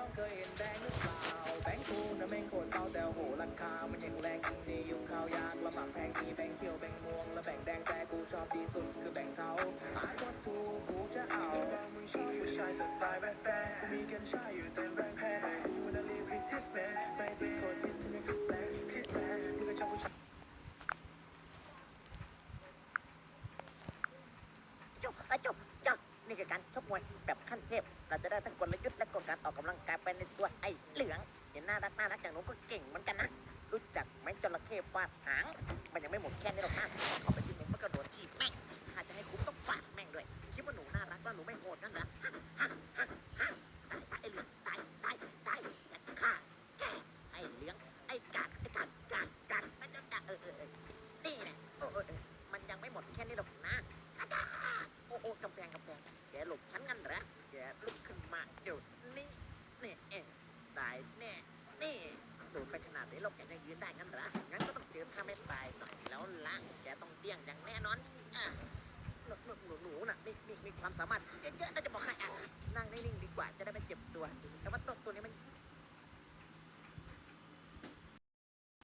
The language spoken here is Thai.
ซอยแร็กน้องเคยเห็นแบงค์หรือเปล่าแบงค์กูนะแม่งโคตรเบาแต่โหราคา มันยังแรงจริงดียุงข้าวยากลำบากแพงมีแบงค์เขียวแบงค์ม่วงและแบงค์แดงแต่กูชอบที่สุดคือแบงค์เทาอายก็ถูกูจะเอาบางมึงชอบผู้ชายสไตล์แบดแบดกูมีกัญชาอยู่เต็มแบ การชกมวยแบบขั้นเทพ เราจะได้ทั้งกลยุทธ์และกลการออกกำลังกายไปในตัวไอ้เหลืองเห็นหน้ารักน่ารักอย่างหนูก็เก่งเหมือนกันนะ รู้จักไหมจระเข้ฟาดหาง มันยังไม่หมดแค่นี้หรอกนะเขาไปที่หนึ่งมันกระโดดทีบแม่ง ลุกขึ้นมาเดี๋ยวนี้นี่เองตายแน่นี่ดูไปขนาดนี้เราแกยังยืนได้งั้นเหรองั้นก็ต้องเจอถ้าไม่ตายหน่อยแล้วล่ะแกต้องเตี้ยงอย่างแน่นอนอะหนูหนูหนูหนูน่ะมีมีมีความสามารถเยอะๆน่าจะบอกให้อะนั่งนิ่งๆดีกว่าจะได้ไม่เจ็บตัว แต่ว่าตัวตัวนี้มัน